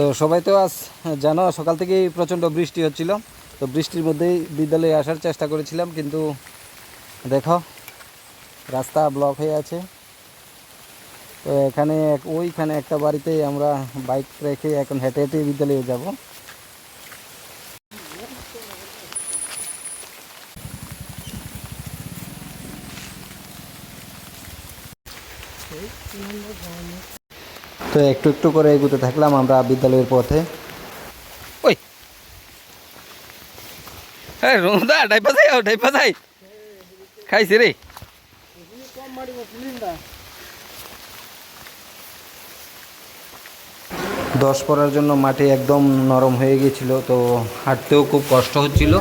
তো সবাই তো আজ জানো, সকাল থেকেই প্রচণ্ড বৃষ্টি হচ্ছিল। তো বৃষ্টির মধ্যেই বিদ্যালয়ে আসার চেষ্টা করেছিলাম, কিন্তু দেখো, রাস্তা ব্লক হয়ে আছে। তো এখানে ওইখানে একটা বাড়িতেই আমরা বাইক রেখে এখন হেঁটে হেঁটে বিদ্যালয়ে যাব। তো একটু একটু করে এগুতে থাকলাম আমরা বিদ্যালয়ের পথে। ওই। হ্যাঁ রোদা ডাইপা যাই ডাইপা যাই খাইছি রে। দশ পড়ার জন্য মাটি একদম নরম হয়ে গিয়েছিল তো হাঁটতেও খুব কষ্ট হচ্ছিল।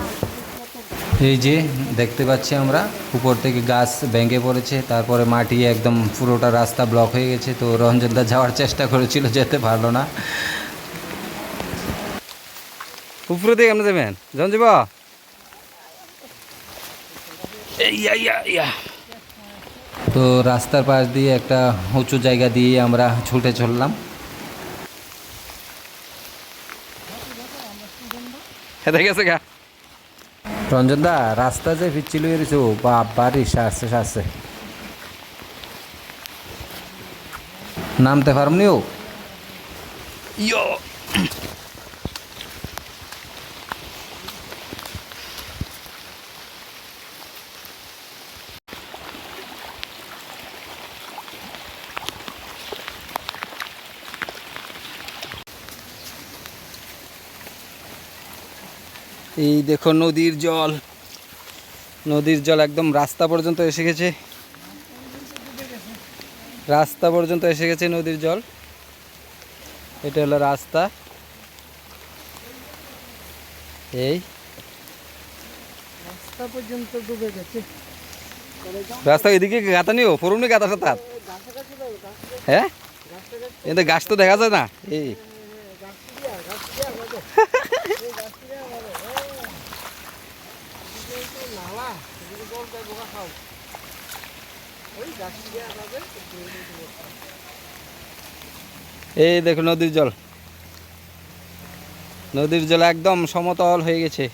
এই যে দেখতে পাচ্ছি আমরা, উপর থেকে গাছ ভেঙে পড়েছে, তারপরে মাটি একদম পুরোটা রাস্তা ব্লক হয়ে গেছে, তো রঞ্জনদা যাওয়ার চেষ্টা করেছিল, যেতে পারল না। উপরে দিকে কেমন যাবেন? যাব তো রাস্তার পাশ দিয়ে একটা উঁচু জায়গা দিয়ে আমরা ছুটে চললাম। গেছে গা। রঞ্জন দা রাস্তা যে ফিরছিল এরিছো বাপ বাড়ি সারছে সারছে। নামতে পারমনিও ইয়ো। এই দেখো নদীর জল। নদীর জল একদম রাস্তা পর্যন্ত এসে গেছে। রাস্তা পর্যন্ত এসে গেছে নদীর জল। এটা হলো রাস্তা। এই। রাস্তা পর্যন্ত ডুবে গেছে। রাস্তা এদিকে গাতা নিও গাতা সাথে গাছ হ্যাঁ? এতে গাছ তো দেখা যায় না। এই গাছ দিয়া গাছ দিয়া বাজে এই গাছ দিয়া বাজে এদিকে তো নালা এই দেখো নদীর জল। নদীর জল একদম সমতল হয়ে গেছে।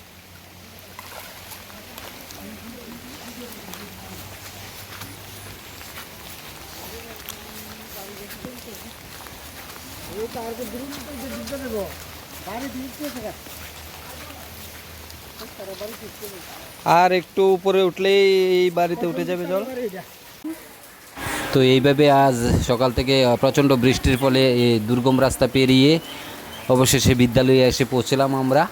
তার থাকা তারা বাড়ি দিতে দেবো আর একটু উপরে উঠলেই এই বাড়িতে উঠে যাবে জল। তো এইভাবে আজ সকাল থেকে প্রচণ্ড বৃষ্টির ফলে দুর্গম রাস্তা পেরিয়ে অবশেষে বিদ্যালয়ে এসে পৌঁছলাম আমরা।